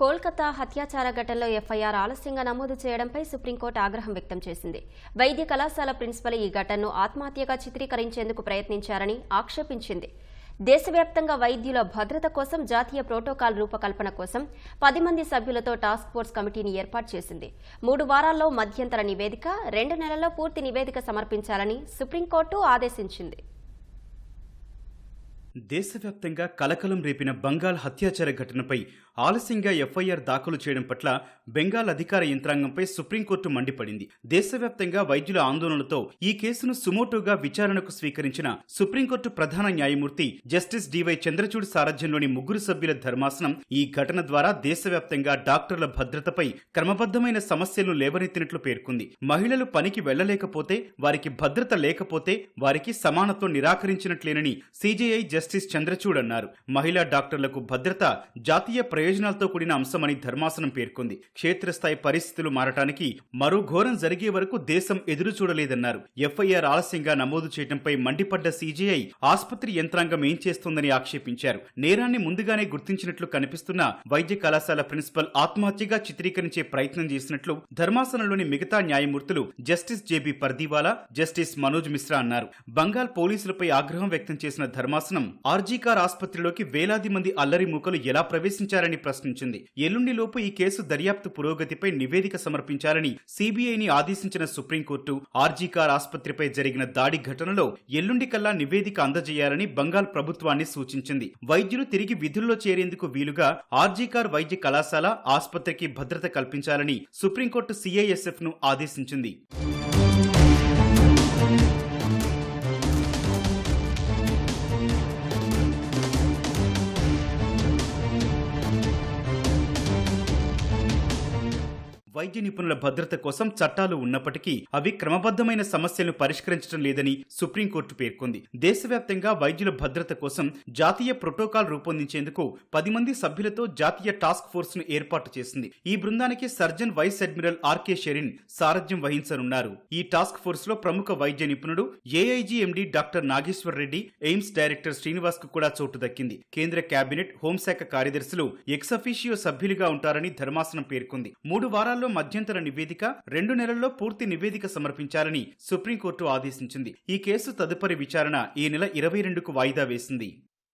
కోల్కతా హత్యాచార ఘటనలో ఎఫ్ఐఆర్ ఆలస్యంగా నమోదు చేయడంపై సుప్రీంకోర్టు ఆగ్రహం వ్యక్తం చేసింది. వైద్య కళాశాల ప్రిన్సిపల్ ఈ ఘటనను ఆత్మహత్యగా చిత్రీకరించేందుకు ప్రయత్నించారని ఆక్షేపించింది. దేశవ్యాప్తంగా వైద్యుల భద్రత కోసం జాతీయ ప్రోటోకాల్ రూపకల్పన కోసం పది మంది సభ్యులతో టాస్క్ ఫోర్స్ కమిటీని ఏర్పాటు చేసింది. మూడు వారాల్లో మధ్యంతర నివేదిక రెండు నెలల్లో పూర్తి నివేదిక సమర్పించాలని సుప్రీంకోర్టు ఆదేశించింది. దేశవ్యాప్తంగా కలకలం రేపిన బంగాల్ హత్యాచార ఘటనపై ఆలస్యంగా ఎఫ్ఐఆర్ దాఖలు చేయడం పట్ల బెంగాల్ అధికార యంత్రాంగంపై సుప్రీంకోర్టు మండిపడింది. దేశవ్యాప్తంగా వైద్యుల ఆందోళనలతో ఈ కేసును సుమోటోగా విచారణకు స్వీకరించిన సుప్రీంకోర్టు ప్రధాన న్యాయమూర్తి జస్టిస్ డివై చంద్రచూడ్ సారథ్యంలోని ముగ్గురు సభ్యుల ధర్మాసనం ఈ ఘటన ద్వారా దేశవ్యాప్తంగా డాక్టర్ల భద్రతపై క్రమబద్ధమైన సమస్యలను లేవనెత్తినట్లు పేర్కొంది. మహిళలు పనికి వెళ్ళలేకపోతే వారికి భద్రత లేకపోతే వారికి సమానత్వం నిరాకరించినట్లేనని సీజేఐ జస్టిస్ చంద్రచూడ్ అన్నారు. మహిళా డాక్టర్లకు భద్రత జాతీయ ప్రయోజనాలతో కూడిన అంశమని ధర్మాసనం పేర్కొంది. క్షేత్రస్థాయి పరిస్థితులు మారటానికి మరో ఘోరం జరిగే వరకు దేశం ఎదురు చూడలేదన్నారు. ఎఫ్ఐఆర్ ఆలస్యంగా నమోదు చేయడంపై మండిపడ్డ సీజీఐ ఆసుపత్రి యంత్రాంగం ఏం చేస్తోందని ఆక్షేపించారు. నేరాన్ని ముందుగానే గుర్తించినట్లు కనిపిస్తున్న వైద్య కళాశాల ప్రిన్సిపల్ ఆత్మహత్యగా చిత్రీకరించే ప్రయత్నం చేసినట్లు ధర్మాసనంలోని మిగతా న్యాయమూర్తులు justice J B Pardiwala justice Manoj Mishra అన్నారు. బంగాల్ పోలీసులపై ఆగ్రహం వ్యక్తం చేసిన ధర్మాసనం ఆర్జీకార్ ఆసుపత్రిలోకి వేలాది మంది అల్లరి మూకలు ఎలా ప్రవేశించారని ప్రశ్నించింది. ఎల్లుండిలోపు ఈ కేసు దర్యాప్తు పురోగతిపై నివేదిక సమర్పించాలని సిబిఐని ఆదేశించిన సుప్రీంకోర్టు ఆర్జీకార్ ఆసుపత్రిపై జరిగిన దాడి ఘటనలో ఎల్లుండి కల్లా నివేదిక అందజేయాలని బంగాల్ ప్రభుత్వాన్ని సూచించింది. వైద్యులు తిరిగి విధుల్లో చేరేందుకు వీలుగా ఆర్జీకార్ వైద్య కళాశాల ఆసుపత్రికి భద్రత కల్పించాలని సుప్రీంకోర్టు సిఐఎస్ఎఫ్ను ఆదేశించింది. వైద్య నిపుణుల భద్రత కోసం చట్టాలు ఉన్నప్పటికీ అవి క్రమబద్ధమైన సమస్యలను పరిష్కరించడం లేదని సుప్రీంకోర్టు పేర్కొంది. దేశవ్యాప్తంగా వైద్యుల భద్రత కోసం జాతీయ ప్రోటోకాల్ రూపొందించేందుకు పది మంది సభ్యులతో జాతీయ టాస్క్ ఫోర్స్ను ఏర్పాటు చేసింది. ఈ బృందానికి surgeon vice admiral R K Sarin సారథ్యం వహించనున్నారు. ఈ టాస్క్ ఫోర్స్లో ప్రముఖ వైద్య నిపుణుడు AIG MD doctor Nageshwar Reddy AIIMS director శ్రీనివాస్కు కూడా చోటు దక్కింది. కేంద్ర కేబినెట్ హోంశాఖ కార్యదర్శులు ఎక్సఫీషియో సభ్యులుగా ఉంటారని ధర్మాసనం పేర్కొంది. మూడు వారాల్లో మధ్యంతర నివేదిక రెండు నెలల్లో పూర్తి నివేదిక సమర్పించాలని సుప్రీంకోర్టు ఆదేశించింది. ఈ కేసు తదుపరి విచారణ ఈ నెల ఇరవై రెండుకు వాయిదా వేసింది.